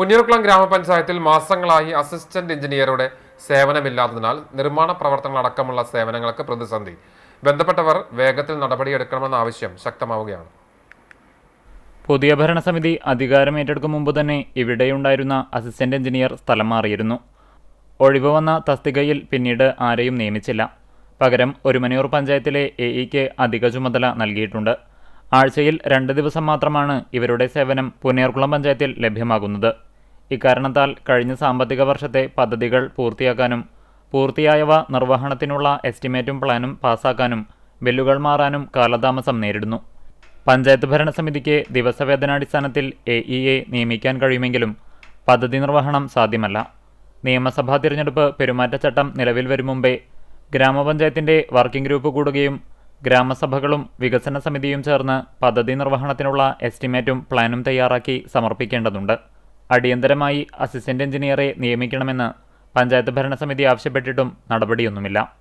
പുന്നൂർക്കുളം ഗ്രാമപഞ്ചായത്തിൽ മാസങ്ങളായി അസിസ്റ്റന്റ് എഞ്ചിനീയറുടെ സേവനമില്ലാത്തതിനാൽ നിർമ്മാണ പ്രവർത്തനങ്ങൾ അടക്കമുള്ള സേവനങ്ങൾക്ക് പ്രതിസന്ധി. ബന്ധപ്പെട്ടവർ വേഗത്തിൽ നടപടിയെടുക്കണമെന്ന ആവശ്യം ശക്തമാവുകയാണ്. പുതിയ ഭരണസമിതി അധികാരമേറ്റെടുക്കും മുമ്പ് തന്നെ ഇവിടെയുണ്ടായിരുന്ന അസിസ്റ്റന്റ് എഞ്ചിനീയർ സ്ഥലം മാറിയിരുന്നു. ഒഴിവ് വന്ന തസ്തികയിൽ പിന്നീട് ആരെയും നിയമിച്ചില്ല. പകരം ഒരുമനയൂർ പഞ്ചായത്തിലെ എ ഇക്ക് അധിക ചുമതല നൽകിയിട്ടുണ്ട്. ആഴ്ചയിൽ രണ്ട് ദിവസം മാത്രമാണ് ഇവരുടെ സേവനം പുന്നേർകുളം പഞ്ചായത്തിൽ ലഭ്യമാകുന്നത്. ഇക്കാരണത്താൽ കഴിഞ്ഞ സാമ്പത്തിക വർഷത്തെ പദ്ധതികൾ പൂർത്തിയാക്കാനും പൂർത്തിയായവ നിർവഹണത്തിനുള്ള എസ്റ്റിമേറ്റും പ്ലാനും പാസാക്കാനും ബില്ലുകൾ മാറാനും കാലതാമസം നേരിടുന്നു. പഞ്ചായത്ത് ഭരണസമിതിക്ക് ദിവസവേതനാടിസ്ഥാനത്തിൽ എ ഇ എ നിയമിക്കാൻ കഴിയുമെങ്കിലും പദ്ധതി നിർവഹണം സാധ്യമല്ല. നിയമസഭാ തിരഞ്ഞെടുപ്പ് പെരുമാറ്റച്ചട്ടം നിലവിൽ വരും മുമ്പേ ഗ്രാമപഞ്ചായത്തിന്റെ വർക്കിംഗ് ഗ്രൂപ്പ് കൂടുകയും ഗ്രാമസഭകളും വികസന സമിതിയും ചേർന്ന് പദ്ധതി നിർവഹണത്തിനുള്ള എസ്റ്റിമേറ്റും പ്ലാനും തയ്യാറാക്കി സമർപ്പിക്കേണ്ടതുണ്ട്. അടിയന്തരമായി അസിസ്റ്റന്റ് എഞ്ചിനീയറെ നിയമിക്കണമെന്ന് പഞ്ചായത്ത് ഭരണസമിതി ആവശ്യപ്പെട്ടിട്ടും നടപടിയൊന്നുമില്ല.